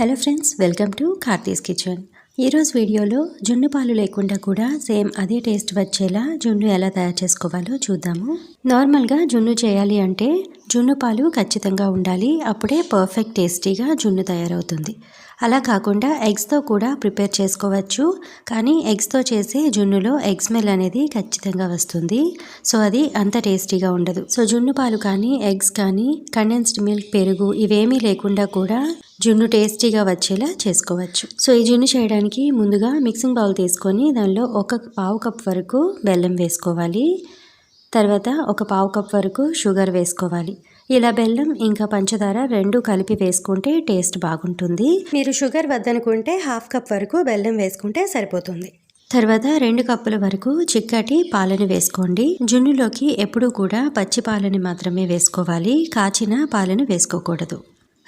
Hello friends welcome to Karthi's kitchen ఈరోజు వీడియోలో జున్ను పాలు లేకుండా కూడా సేమ్ అదే టేస్ట్ వచ్చేలా జున్ను ఎలా తయారు చేసుకోవాలో చూద్దాము. నార్మల్గా జున్ను చేయాలి అంటే జున్ను పాలు ఖచ్చితంగా ఉండాలి అప్పుడే పర్ఫెక్ట్ టేస్టీగా జున్ను తయారవుతుంది. అలా కాకుండా ఎగ్స్తో కూడా ప్రిపేర్ చేసుకోవచ్చు కానీ ఎగ్స్తో చేసే జున్నులో ఎగ్ స్మెల్ అనేది ఖచ్చితంగా వస్తుంది. సో అది అంత టేస్టీగా ఉండదు. సో జున్ను పాలు కానీ ఎగ్స్ కానీ కండెన్స్డ్ మిల్క్ పెరుగు ఇవేమీ లేకుండా కూడా జున్ను టేస్టీగా వచ్చేలా చేసుకోవచ్చు. సో ఈ జున్ను చేయడానికి ముందుగా మిక్సింగ్ బౌల్ తీసుకొని దానిలో ఒక పావు కప్ వరకు బెల్లం వేసుకోవాలి. తర్వాత ఒక పావు కప్ వరకు షుగర్ వేసుకోవాలి. ఇలా బెల్లం ఇంకా పంచదార రెండు కలిపి వేసుకుంటే టేస్ట్ బాగుంటుంది. మీరు షుగర్ వద్దనుకుంటే హాఫ్ కప్ వరకు బెల్లం వేసుకుంటే సరిపోతుంది. తర్వాత రెండు కప్పుల వరకు చిక్కటి పాలని వేసుకోండి. జున్నులోకి ఎప్పుడూ కూడా పచ్చి పాలని మాత్రమే వేసుకోవాలి. కాచిన పాలను వేసుకోకూడదు.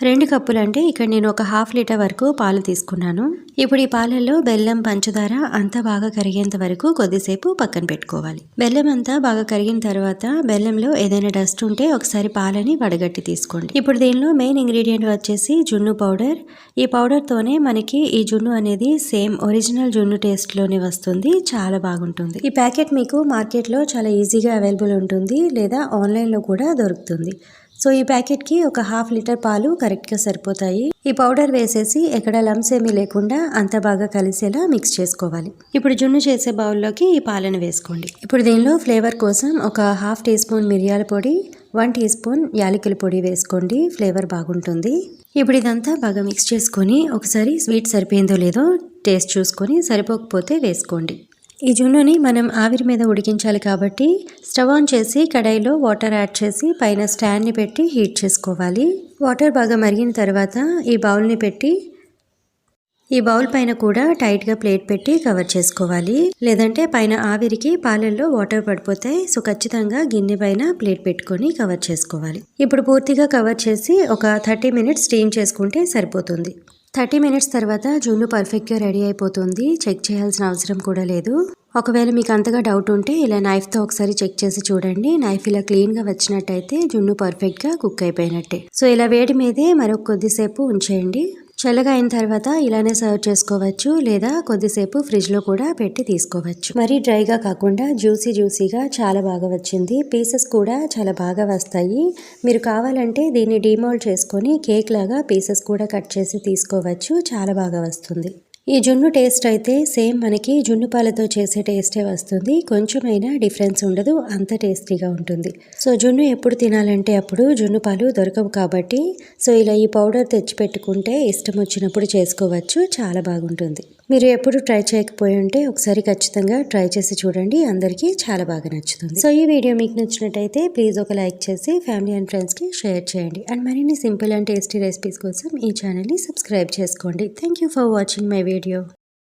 రెండు కప్పులు అంటే ఇక్కడ నేను ఒక హాఫ్ లీటర్ వరకు పాలు తీసుకున్నాను. ఇప్పుడు ఈ పాలల్లో బెల్లం పంచదార అంతా బాగా కరిగేంత వరకు కొద్దిసేపు పక్కన పెట్టుకోవాలి. బెల్లం అంతా బాగా కరిగిన తర్వాత బెల్లంలో ఏదైనా డస్ట్ ఉంటే ఒకసారి పాలని వడగట్టి తీసుకోండి. ఇప్పుడు దీనిలో మెయిన్ ఇంగ్రీడియంట్ వచ్చేసి జున్ను పౌడర్. ఈ పౌడర్తోనే మనకి ఈ జున్ను అనేది సేమ్ ఒరిజినల్ జున్ను టేస్ట్లోనే వస్తుంది. చాలా బాగుంటుంది. ఈ ప్యాకెట్ మీకు మార్కెట్లో చాలా ఈజీగా అవైలబుల్ ఉంటుంది లేదా ఆన్లైన్లో కూడా దొరుకుతుంది. సో ఈ ప్యాకెట్కి ఒక హాఫ్ లీటర్ పాలు కరెక్ట్గా సరిపోతాయి. ఈ పౌడర్ వేసేసి ఎక్కడ లమ్స్ ఏమీ లేకుండా అంత బాగా కలిసేలా మిక్స్ చేసుకోవాలి. ఇప్పుడు జున్ను చేసే బౌల్లోకి ఈ పాలను వేసుకోండి. ఇప్పుడు దీనిలో ఫ్లేవర్ కోసం ఒక హాఫ్ టీ స్పూన్ మిరియాల పొడి వన్ టీ స్పూన్ యాలకుల పొడి వేసుకోండి. ఫ్లేవర్ బాగుంటుంది. ఇప్పుడు ఇదంతా బాగా మిక్స్ చేసుకొని ఒకసారి స్వీట్ సరిపోయిందో లేదో టేస్ట్ చూసుకొని సరిపోకపోతే వేసుకోండి. ఈ జున్నుని మనం ఆవిరి మీద ఉడికించాలి కాబట్టి స్టవ్ ఆన్ చేసి కడాయిలో వాటర్ యాడ్ చేసి పైన స్టాండ్ని పెట్టి హీట్ చేసుకోవాలి. వాటర్ బాగా మరిగిన తర్వాత ఈ బౌల్ని పెట్టి ఈ బౌల్ పైన కూడా టైట్గా ప్లేట్ పెట్టి కవర్ చేసుకోవాలి. లేదంటే పైన ఆవిరికి పాలల్లో వాటర్ పడిపోతాయి సో ఖచ్చితంగా గిన్నె పైన ప్లేట్ పెట్టుకొని కవర్ చేసుకోవాలి. ఇప్పుడు పూర్తిగా కవర్ చేసి ఒక థర్టీ మినిట్స్ స్టీమ్ చేసుకుంటే సరిపోతుంది. థర్టీ మినిట్స్ తర్వాత జున్ను పర్ఫెక్ట్గా రెడీ అయిపోతుంది. చెక్ చేయాల్సిన అవసరం కూడా లేదు. ఒకవేళ మీకు అంతగా డౌట్ ఉంటే ఇలా నైఫ్తో ఒకసారి చెక్ చేసి చూడండి. నైఫ్ ఇలా క్లీన్గా వచ్చినట్టయితే జున్ను పర్ఫెక్ట్గా కుక్ అయిపోయినట్టే. సో ఇలా వేడి మీదే మరొక కొద్దిసేపు ఉంచేయండి. చల్లగా అయిన తర్వాత ఇలానే సర్వ్ చేసుకోవచ్చు లేదా కొద్దిసేపు ఫ్రిడ్జ్లో కూడా పెట్టి తీసుకోవచ్చు. మరీ డ్రైగా కాకుండా జ్యూసీ జ్యూసీగా చాలా బాగా వచ్చింది. పీసెస్ కూడా చాలా బాగా వస్తాయి. మీరు కావాలంటే దీన్ని డిమోల్డ్ చేసుకొని కేక్ లాగా పీసెస్ కూడా కట్ చేసి తీసుకోవచ్చు. చాలా బాగా వస్తుంది. ఈ జున్ను టేస్ట్ అయితే సేమ్ మనకి జున్ను పాలతో చేసే టేస్టే వస్తుంది. కొంచెమైనా డిఫరెన్స్ ఉండదు అంత టేస్టీగా ఉంటుంది. సో జున్ను ఎప్పుడు తినాలంటే అప్పుడు జున్ను పాలు దొరకవు కాబట్టి సో ఇలా ఈ పౌడర్ తెచ్చి పెట్టుకుంటే ఇష్టం వచ్చినప్పుడు చేసుకోవచ్చు చాలా బాగుంటుంది. మీరు ఎప్పుడు ట్రై చేయకపోయి ఉంటే ఒకసారి ఖచ్చితంగా ట్రై చేసి చూడండి అందరికీ చాలా బాగా నచ్చుతుంది. సో ఈ వీడియో మీకు నచ్చినట్టయితే ప్లీజ్ ఒక లైక్ చేసి ఫ్యామిలీ అండ్ ఫ్రెండ్స్కి షేర్ చేయండి. అండ్ మరిన్ని సింపుల్ అండ్ టేస్టీ రెసిపీస్ కోసం ఈ ఛానల్ని సబ్స్క్రైబ్ చేసుకోండి. Thank for watching my video